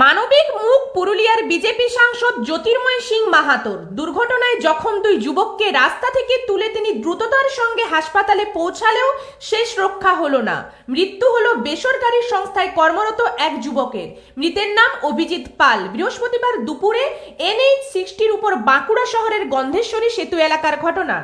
মানবিক মুখ পুরুলিয়ার বিজেপি সাংসদ জ্যোতির্ময় সিং মাহাতোর দুর্ঘটনায় জখম দুই যুবককে রাস্তা থেকে তুলে তিনি দ্রুততার সঙ্গে হাসপাতালে পৌঁছালেও শেষ রক্ষা হলো না। মৃত্যু হলো বেসরকারি সংস্থায় কর্মরত এক যুবকের। মৃতের নাম অভিজিৎ পাল। বৃহস্পতিবার দুপুরে এনএইচ সিক্সটির উপর বাঁকুড়া শহরের গন্ধেশ্বরী সেতু এলাকার ঘটনা।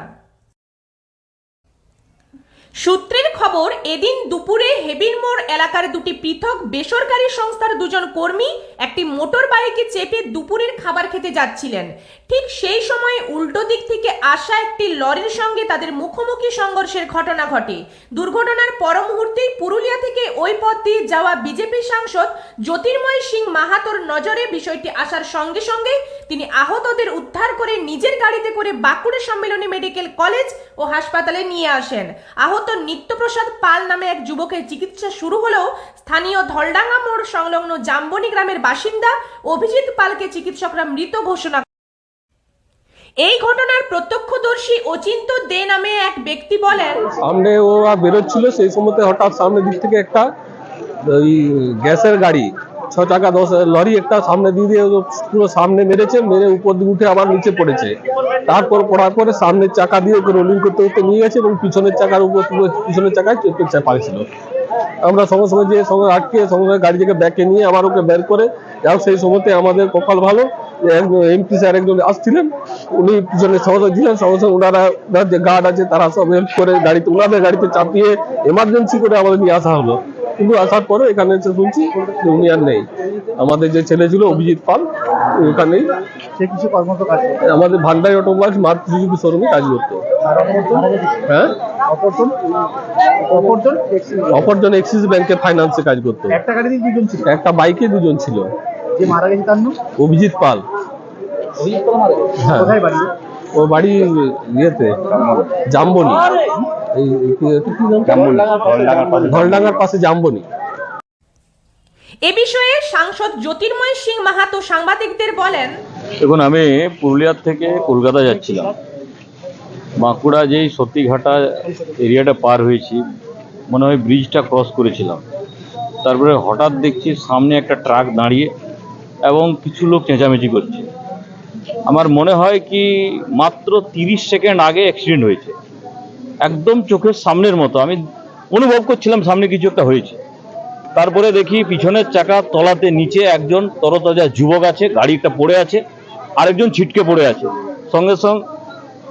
সূত্রের খবর, এদিন দুপুরে হেবিরমোড় এলাকার দুটি পৃথক বেসরকারি সংস্থার দুজন কর্মী একটি মোটর বাইকে চেপে দুপুরের খাবার খেতে যাচ্ছিলেন। ঠিক সেই সময় উল্টো আসা একটি লরির সঙ্গে তাদের মুখোমুখি সংঘর্ষের ঘটনা ঘটে। দুর্ঘটনার পর মুহূর্তেই পুরুলিয়া থেকে ওই পথ দিয়ে যাওয়া বিজেপি সাংসদ জ্যোতির্ময় সিং মাহাতোর নজরে বিষয়টি আসার সঙ্গে সঙ্গে তিনি আহতদের উদ্ধার করে নিজের গাড়িতে করে বাঁকুড়া সম্মেলনী মেডিকেল কলেজ ও হাসপাতালে নিয়ে আসেন। আহত নিত্যপ্রসাদ পাল নামে এক যুবকের চিকিৎসা শুরু হলেও স্থানীয় ধলডাঙ্গা মোড় সংলগ্ন জাম্বনি গ্রামের বাসিন্দা অভিজিৎ পালকে চিকিৎসকরা মৃত ঘোষণা এই ঘটনার প্রত্যক্ষদর্শী অচিন্ত দে নামে এক ব্যক্তি বলেন, সামনে ও বেরোচ্ছিল, সেই সময়তে হঠাৎ সামনের দিক থেকে একটা, ওই গ্যাসের গাড়ি, ছ চাকা, দশ, লরি একটা সামনে দিয়ে দিয়ে পুরো সামনে মেরেছে, মেরে উপর দিকে উঠে আবার নিচে পড়েছে। তারপর পড়ার পরে সামনের চাকা দিয়ে ওকে রোলিং করতে করতে নিয়ে গেছে এবং পিছনের চাকার উপর, পুরো পিছনের চাকায় চাপাইছিল আমরা সঙ্গে সঙ্গে যে সঙ্গে আটকে সঙ্গে সঙ্গে গাড়ি থেকে ব্যাকে নিয়ে আবার ওকে বের করে যাও সেই সময়তে আমাদের কপাল ভালো। এমপি স্যার একজন আসছিলেন উনি পিছনে সহযোগ দিলেন সঙ্গে ওনারা ওনার যে গার্ড আছে তারা সব হেল্প করে গাড়িতে ওনাদের গাড়িতে চাপিয়ে এমার্জেন্সি করে আমাদের নিয়ে আসা হলো। কিন্তু আসার পরে এখানে এসে শুনছি যে উনি আর নেই। আমাদের যে ছেলে ছিল অভিজিৎ পাল ওখানেই। সে কিছু কর্মরত কাজ আমাদের ভান্ডারি অটোমোবাইলস মার্ক সুজুকি শোরুমে কাজ করতো। হ্যাঁ? অপরজন? অপরজন। অপরজন এক্সিস ব্যাংকে ফাইন্যান্সে কাজ করতো। একটা গাড়িতে দুজন ছিল? একটা বাইকে দুজন ছিল। যে মারা গেছে তার নাম? অভিজিৎ পাল। অভিজিৎ পাল মারা গেছে? হ্যাঁ। কোথায় বাড়ি? ও বাড়ি ইয়েতে জাম্বনি? ধলডাঙ্গার পাশে। জাম্বনি। এ বিষয়ে সাংসদ জ্যোতির্ময় সিং মাহাতো সাংবাদিকদের বলেন দেখুন আমি পুরুলিয়ার থেকে কলকাতা যাচ্ছিলাম। বাঁকুড়া যেই সতীঘাটা এরিয়াটা পার হয়েছি মনে হয় ব্রিজটা ক্রস করেছিলাম। তারপরে হঠাৎ দেখছি সামনে একটা ট্রাক দাঁড়িয়ে এবং কিছু লোক চেঁচামেচি করছে। আমার মনে হয় কি মাত্র তিরিশ সেকেন্ড আগে অ্যাক্সিডেন্ট হয়েছে। একদম চোখের সামনের মতো। আমি অনুভব করছিলাম সামনে কিছু একটা হয়েছে। তারপরে দেখি পিছনের চাকা তলাতে নিচে একজন তরতাজা যুবক আছে, গাড়িটা পড়ে আছে, আরেকজন ছিটকে পড়ে আছে। সঙ্গে সঙ্গে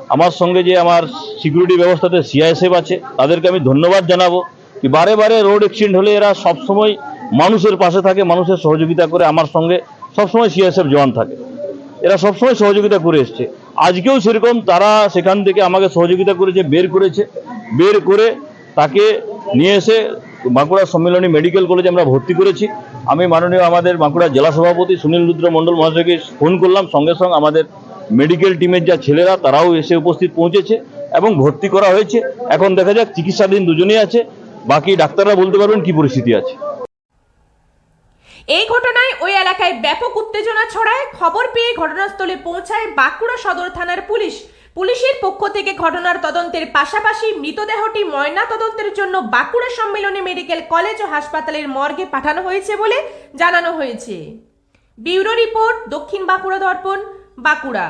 আমার সঙ্গে যে আমার সিকিউরিটি ব্যবস্থাতে সিআইএসএফ আছে, তাদেরকে আমি ধন্যবাদ জানাব কি বারে বারে রোড অ্যাক্সিডেন্ট হলে এরা সবসময় মানুষের পাশে থাকে, মানুষের সহযোগিতা করে আমার সঙ্গে সবসময় সিআইএসএফ জওয়ান থাকে। এরা সবসময় সহযোগিতা করে এসছে। আজকেও সেরকম তারা সেখান থেকে আমাকে সহযোগিতা করেছে, বের করেছে। বের করে তাকে নিয়ে এসে বাঁকুড়া সম্মেলনী মেডিকেল কলেজে আমরা ভর্তি করেছি। আমি মাননীয় আমাদের বাঁকুড়া জেলা সভাপতি সুনীল রুদ্র মণ্ডল মহাশয়কে ফোন করলাম। সঙ্গে সঙ্গে আমাদের মেডিকেল টিমের যা ছেলেরা, তারাও এসে উপস্থিত পৌঁছেছে এবং ভর্তি করা হয়েছে। এখন দেখা যাক, চিকিৎসাধীন দুজনেই আছে। বাকি ডাক্তাররা বলতে পারবেন কি পরিস্থিতি আছে। এই ঘটনায় ওই এলাকায় ব্যাপক উত্তেজনা ছড়ায়। খবর পেয়ে ঘটনাস্থলে পৌঁছায় বাঁকুড়া সদর থানার পুলিশ। পুলিশের পক্ষ থেকে ঘটনার তদন্তের পাশাপাশি মৃতদেহটি ময়না তদন্তের জন্য বাঁকুড়া সম্মেলনে মেডিকেল কলেজ ও হাসপাতালের মর্গে পাঠানো হয়েছে বলে জানানো হয়েছে। বিউরো রিপোর্ট দক্ষিণ বাঁকুড়া দর্পণ, বাঁকুড়া।